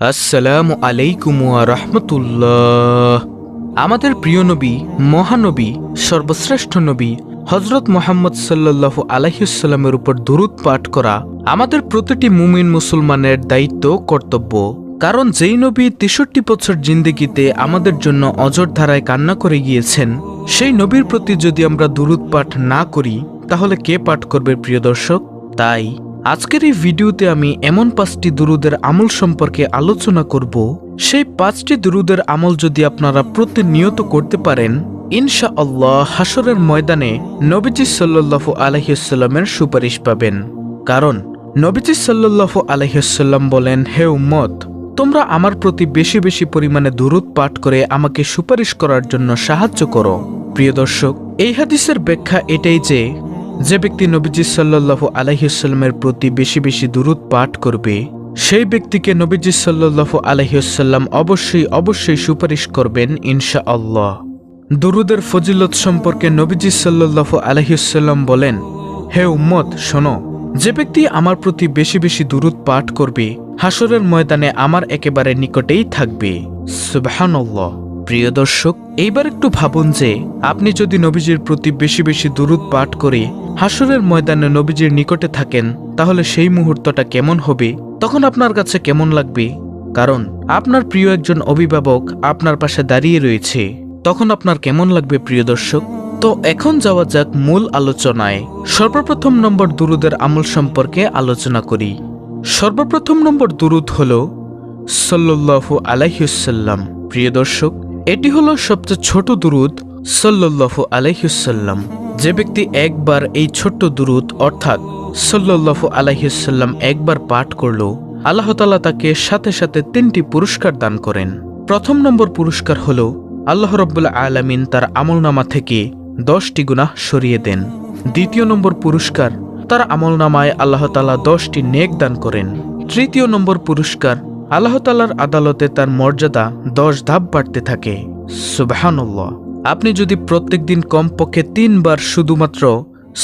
আসসালামু আলাইকুম রাহমাতুল্লাহ। আমাদের প্রিয় নবী, মহানবী, সর্বশ্রেষ্ঠ নবী হজরত মোহাম্মদ সাল্লাল্লাহু আলাইসাল্লামের উপর দুরুদ পাঠ করা আমাদের প্রতিটি মুমিন মুসলমানের দায়িত্ব, কর্তব্য। কারণ যেই নবী তেষট্টি বছর জিন্দেগিতে আমাদের জন্য অজর ধারায় কান্না করে গিয়েছেন, সেই নবীর প্রতি যদি আমরা দুরুদ পাঠ না করি, তাহলে কে পাঠ করবে প্রিয় দর্শক? তাই। আজকের এই ভিডিওতে আমি এমন পাঁচটি দুরুদের আমল সম্পর্কে আলোচনা করব। সেই পাঁচটি দুরুদের আমল যদি আপনারা প্রতিনিয়ত করতে পারেন ইনশা আল্লাহ হাসরের ময়দানে নবীজি সাল্লাল্লাহু আলহিসাল্লামের সুপারিশ পাবেন। কারণ, নবীজি সাল্লাল্লাহু আলহিসাল্লাম বলেন, হে উম্মত, তোমরা আমার প্রতি বেশি বেশি পরিমাণে দুরুদ পাঠ করে আমাকে সুপারিশ করার জন্য সাহায্য করো। প্রিয় দর্শক, এই হাদিসের ব্যাখ্যা এটাই যে যে ব্যক্তি নবীজি সাল্লাল্লাহু আলাইসাল্লামের প্রতি বেশি বেশি দুরুদ পাঠ করবে, সেই ব্যক্তিকে নবীজি সাল্লাল্লাহু আলাইসাল্লাম অবশ্যই অবশ্যই সুপারিশ করবেন ইনশা আল্লাহ দুরুদের ফজিলত সম্পর্কে নবীজি সাল্লাল্লাহু আলাইসাল্লাম বলেন, হে উম্মত, শোনো, যে ব্যক্তি আমার প্রতি বেশি বেশি দুরুদ পাঠ করবে হাসরের ময়দানে আমার একেবারে নিকটেই থাকবে। সুবহানাল্লাহ। প্রিয় দর্শক, এইবার একটু ভাবুন যে, আপনি যদি নবীজির প্রতি বেশি বেশি দুরুদ পাঠ করে হাসরের ময়দানে নবীজির নিকটে থাকেন, তাহলে সেই মুহূর্তটা কেমন হবে? তখন আপনার কাছে কেমন লাগবে? কারণ, আপনার প্রিয় একজন অভিভাবক আপনার পাশে দাঁড়িয়ে রয়েছে। তখন আপনার কেমন লাগবে প্রিয় দর্শক? তো এখন যাওয়া যাক মূল আলোচনায়। সর্বপ্রথম নম্বর দুরুদের আমল সম্পর্কে আলোচনা করি। সর্বপ্রথম নম্বর দুরুদ হল, সল্লাল্লাহু আলাইহুসাল্লাম প্রিয় দর্শক, এটি হলো সবচেয়ে ছোট দুরুদ সল্লাল্লাহু আলাইহুসাল্লাম যে ব্যক্তি একবার এই ছোট্ট দুরুদ, অর্থাৎ সল্লাল্লাহু আলাইহুসাল্লাম একবার পাঠ করল আল্লাহতালা তাকে সাথে সাথে তিনটি পুরস্কার দান করেন। প্রথম নম্বর পুরস্কার হল, আল্লাহ রব্বুল্লা আলামিন তার আমলনামা থেকে দশটি গুনাহ সরিয়ে দেন। দ্বিতীয় নম্বর পুরস্কার, তার আমলনামায় আল্লাহ তালা দশটি নেক দান করেন। তৃতীয় নম্বর পুরস্কার আল্লাহতালার আদালতে তার মর্যাদা দশ ধাপ বাড়তে থাকে। সুবাহান্লাহ আপনি যদি প্রত্যেক দিন কমপক্ষে তিনবার শুধুমাত্র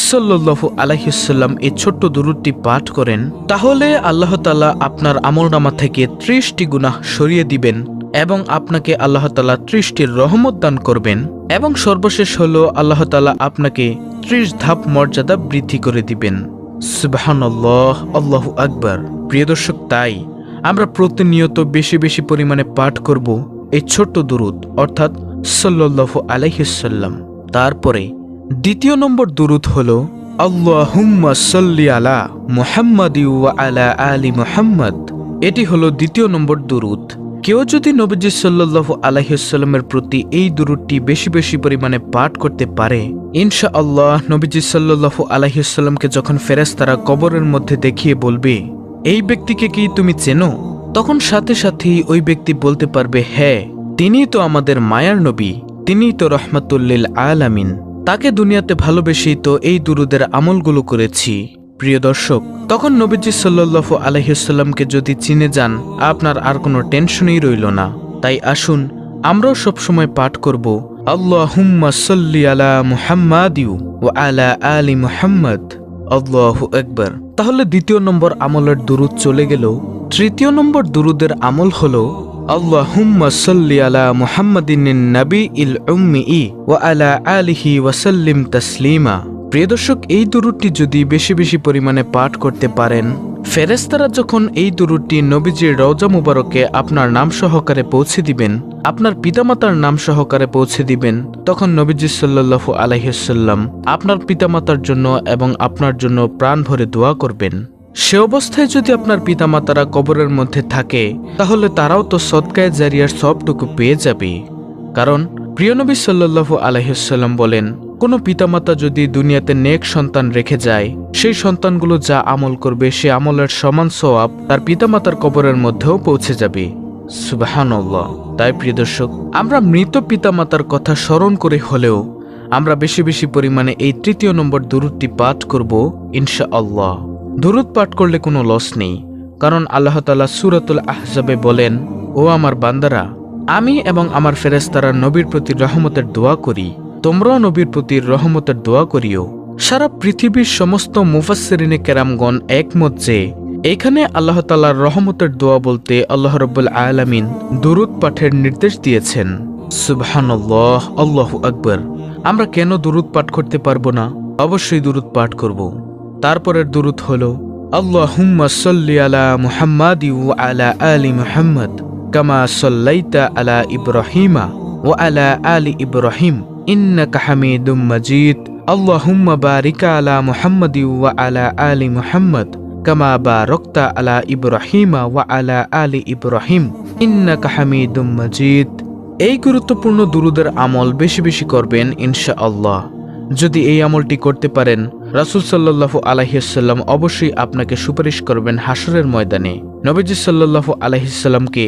সল্লাহু আলাহিসাল্লাম এই ছোট্ট দুরুদটি পাঠ করেন, তাহলে আল্লাহ তালা আপনার আমলনামা থেকে ত্রিশটি গুনাহ সরিয়ে দিবেন এবং আপনাকে আল্লাহ তালা ত্রিশটির রহমত দান করবেন এবং সর্বশেষ হল আল্লাহ তালা আপনাকে ত্রিশ ধাপ মর্যাদা বৃদ্ধি করে দিবেন। সুবাহান্লাহ আল্লাহু আকবার। প্রিয় দর্শক, তাই আমরা প্রতিনিয়ত বেশি বেশি পরিমাণে পাঠ করব এই ছোট্ট দুরুদ, অর্থাৎ সাল্লাল্লাহু আলাইহিসাল্লাম তারপরে দ্বিতীয় নম্বর দুরুদ হল, আল্লাহুম্মা সাল্লি আলা মুহাম্মাদি আলা আলি মুহাম্মদ। এটি হলো দ্বিতীয় নম্বর দুরুদ। কেউ যদি নবীজি সাল্লাল্লাহু আলাইহিসাল্লামের প্রতি এই দুরুদটি বেশি বেশি পরিমাণে পাঠ করতে পারে ইনশা আল্লাহ নবীজি সাল্লাল্লাহু আলাইহিসাল্লামকে যখন ফেরেশতারা কবরের মধ্যে দেখিয়ে বলবে, এই ব্যক্তিকে কি তুমি চেনো? তখন সাথে সাথেই ওই ব্যক্তি বলতে পারবে হ্যাঁ। তিনিই তো আমাদের মায়ার নবী, তিনিই তো রহমাতুল্লিল আলামিন। তাকে দুনিয়াতে ভালোবেসেই তো এই দুরুদের আমলগুলো করেছি। প্রিয় দর্শক, তখন নবীজি সাল্লাল্লাহু আলহিসাল্লামকে যদি চিনে যান, আপনার আর কোনো টেনশনই রইল না। তাই আসুন, আমরাও সবসময় পাঠ করব সাল্লি আলা মুহাম্মাদিউ ও আলা তাহলে দ্বিতীয় নম্বর আমলের দুরুদ চলে গেল। তৃতীয় নম্বর দুরুদের আমল হল সাল্লি আলা নবী ইল আলা আলিহি ওয়াসাল্লিম এই যদি বেশি বেশি পরিমাণে পাঠ করতে পারেন ফেরেস্তারা যখন এই দুরুদটি নবীজির রওজা মুবারকে আপনার নাম সহকারে পৌঁছে দিবেন, আপনার পিতামাতার নাম সহকারে পৌঁছে দিবেন, তখন নবীজি সাল্লাল্লাহু আলাইসাল্লাম আপনার পিতামাতার জন্য এবং আপনার জন্য প্রাণ ভরে দোয়া করবেন। সে অবস্থায় যদি আপনার পিতামাতারা কবরের মধ্যে থাকে, তাহলে তারাও তো সৎকায় জারিয়ার সবটুকু পেয়ে যাবে। কারণ, প্রিয় নবী সাল্লাল্লাহু আলাইসাল্লাম বলেন, কোনো পিতামাতা যদি দুনিয়াতে নেক সন্তান রেখে যায়, সেই সন্তানগুলো যা আমল করবে, সে আমলের সমান সোয়াব তার পিতামাতার কবরের মধ্যেও পৌঁছে যাবে। সুবাহান্লাহ তাই প্রিয় দর্শক, আমরা মৃত পিতামাতার কথা স্মরণ করে হলেও, আমরা বেশি বেশি পরিমাণে এই তৃতীয় নম্বর দুরুদটি পাঠ করব ইনশা আল্লাহ দুরুদ পাঠ করলে কোনো লস নেই, কারণ আল্লাহ তালা সুরাতুল আহজাবে বলেন, ও আমার বান্দারা, আমি এবং আমার ফেরেস্তারা নবীর প্রতি রহমতের দোয়া করি। তোমরাও নবীর প্রতি রহমতের দোয়া করিও। সারা পৃথিবীর সমস্ত মুফাসসিরিনে কেরামগণ একমত যে, এখানে আল্লাহ তালার রহমতের দোয়া বলতে আল্লাহ রব্বুল আলামিন দুরুদ পাঠের নির্দেশ দিয়েছেন। সুবহানাল্লাহ, আল্লাহ আকবর। আমরা কেন দুরুদ পাঠ করতে পারব না? অবশ্যই দুরুদ পাঠ করব। তারপরের দুরুদ হলো, আল্লাহুম্মা সাল্লি আলা মুহাম্মাদ আলা আলি মুহাম্মদ কামা সাল্লাইতা আলা ইব্রাহিমা ও আলা আলি ইব্রাহিম ইন্নাকা হামিদুম মাজিদ। আল্লাহুম্মা বারিকা আলা মুহাম্মাদ ওয়া আলা আলি মুহাম্মদ কামা বারাকতা আলা ইব্রাহিমা ওয়া আলা আলি ইব্রাহিম ইন্নাকা হামিদুম মাজিদ। এই গুরুত্বপূর্ণ দুরুদের আমল বেশি বেশি করবেন ইনশা আল্লাহ যদি এই আমলটি করতে পারেন রাসুল সাল্লাহু আলাহিসাল্লাম অবশ্যই আপনাকে সুপারিশ করবেন হাসরের ময়দানে। নবীজি সাল্লাহু আলাহিসাল্লামকে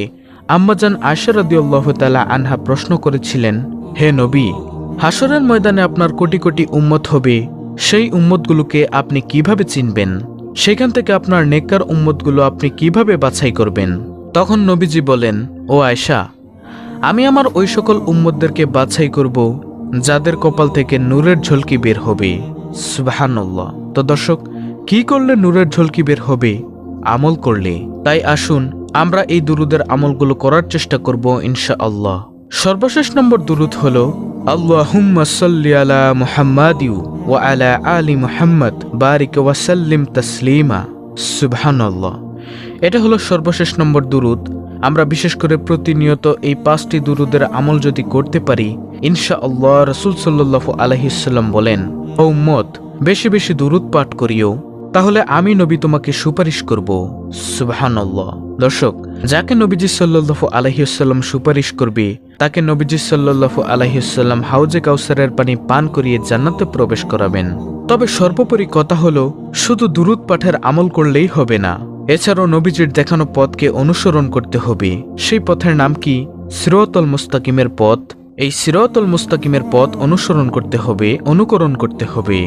আম্মাজান আয়সা রাদিউল্লাহ তালা আনহা প্রশ্ন করেছিলেন, হে নবী হাসরের ময়দানে আপনার কোটি কোটি উম্মত হবে। সেই উম্মতগুলোকে আপনি কীভাবে চিনবেন? সেখান থেকে আপনার নেককার উম্মতগুলো আপনি কীভাবে বাছাই করবেন? তখন নবীজি বলেন, ও আয়সা আমি আমার ওই সকল উম্মতদেরকে বাছাই করব, যাদের কপাল থেকে নূরের ঝলকি বের হবে। সুবাহান্লাহ তো দর্শক, কি করলে নূরের ঝলকি বের হবে? আমল করলে। তাই আসুন, আমরা এই দুরুদের আমলগুলো করার চেষ্টা করব ইনশা আল্লাহ সর্বশেষ নম্বর দুরুদ হল, আল্লাহুম্মা সাল্লি আলা মুহাম্মাদিউ ওয়া আলা আলি মুহাম্মদ, বারিক ওয়াসাল্লিম তাসলিমা। সুবহানাল্লাহ। এটা হলো সর্বশেষ নম্বর দুরুদ। আমরা বিশেষ করে প্রতিনিয়ত এই পাঁচটি দুরুদের আমল যদি করতে পারি ইনশা আল্লাহ রসুল সাল্লু আলহিসাল্লাম বলেন ও মত বেশি বেশি দুরুদ পাঠ করিও, তাহলে আমি নবী তোমাকে সুপারিশ করব। সুবাহান্লাহ দর্শক, যাকে নবীজি সাল্লু আলহিসাল্লাম সুপারিশ করবে, তাকে নবীজি সাল্লু আলহিসাল্লাম হাউজে কাউসারের পানি পান করিয়ে জান্নাতে প্রবেশ করাবেন। তবে সর্বোপরি কথা হলো, শুধু দুরুদ পাঠের আমল করলেই হবে না। এছাড়াও নবীজির দেখানো পথকে অনুসরণ করতে হবে। সেই পথের নাম কি? সিরতল মুস্তাকিমের পথ। এই সিরতল মুস্তাকিমের পথ অনুসরণ করতে হবে, অনুকরণ করতে হবে।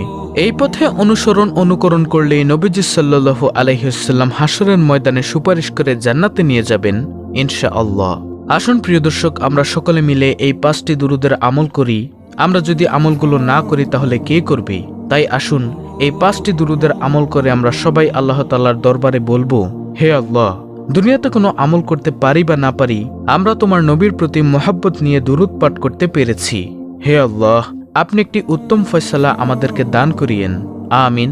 এই পথে অনুসরণ, অনুকরণ করলে নবীজি সাল্লু আলহিসাল্লাম হাসরের ময়দানে সুপারিশ করে জান্নাতে নিয়ে যাবেন ইনশা আল্লাহ আসুন প্রিয় দর্শক, আমরা সকলে মিলে এই পাঁচটি দুরুদের আমল করি। আমরা যদি আমলগুলো না করি, তাহলে কে করবে? তাই আসুন, এই পাঁচটি দুরুদের আমল করে আমরা সবাই আল্লাহ তাল্লার দরবারে বলব, হে আল্লাহ! দুনিয়াতে কোনো আমল করতে পারি বা না পারি, আমরা তোমার নবীর প্রতি মোহাব্বত নিয়ে দুরুদ পাঠ করতে পেরেছি। হে আল্লাহ, আপনি একটি উত্তম ফয়সালা আমাদেরকে দান করিয়েন। আমিন,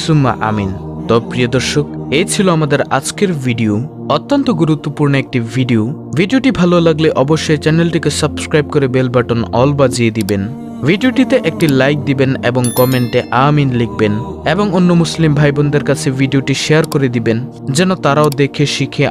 সুম্মা আমিন। তো প্রিয় দর্শক, এই ছিল আমাদের আজকের ভিডিও। অত্যন্ত গুরুত্বপূর্ণ একটি ভিডিও। ভিডিওটি ভালো লাগলে অবশ্যই চ্যানেলটিকে সাবস্ক্রাইব করে বেল বাটন অল বাজিয়ে দিবেন। ভিডিওটিতে একটি লাইক দিবেন এবং কমেন্টে আমিন লিখবেন এবং অন্য মুসলিম ভাই বোনদের কাছে ভিডিওটি শেয়ার করে দিবেন, যেন তারাও দেখে, শিখে